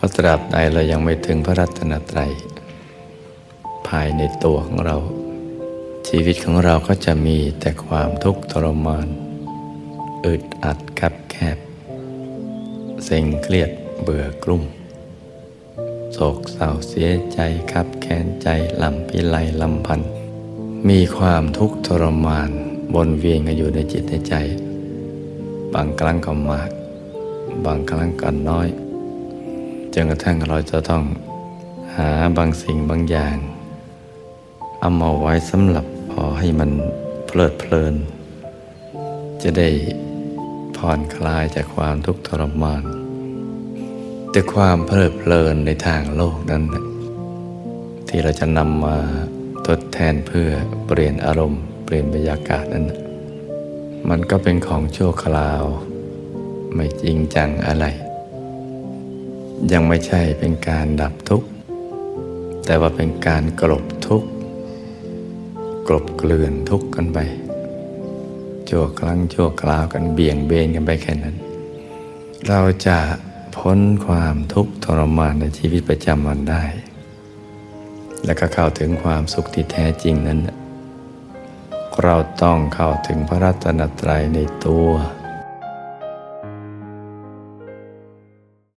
ราะตราบใดเรายังไม่ถึงพระรัตนตรัย ภายในตัวของเรา ชีวิตของเราก็จะมีแต่ความทุกข์ทรมานอึดอัดคับแคบเซ็งเครียดเบื่อกลุ่มโศกเศร้าเสียใจคับแค้นใจลำพิไลลำพันธ์มีความทุกข์ทรมานวนเวียนกันอยู่ในจิตในใจ บางครั้งก็มาก บางครั้งก็น้อย จนกระทั่งเราจะต้องหาบางสิ่งบางอย่าง เอามาไว้สำหรับพอให้มันเพลิดเพลิน จะได้ผ่อนคลายจากความทุกข์ทรมาน แต่ความเพลิดเพลินในทางโลกนั้น ที่เราจะนำมาทดแทนเพื่อเปลี่ยนอารมณ์ เปลี่ยนบรรยากาศนั้น มันก็เป็นของชั่วคราว ไม่จริงจังอะไร ยังไม่ใช่เป็นการดับทุกข์ แต่ว่าเป็นการกลบทุกข์ กลบเกลื่อนทุกข์กันไปชั่วครั้งชั่วคราวกันเบี่ยงเบนกันไปแค่นั้น เราจะพ้นความทุกข์ทรมานในชีวิตประจำวันได้ และก็เข้าถึงความสุขที่แท้จริงนั้น เราต้องเข้าถึงพระรัตนตรัยในตัว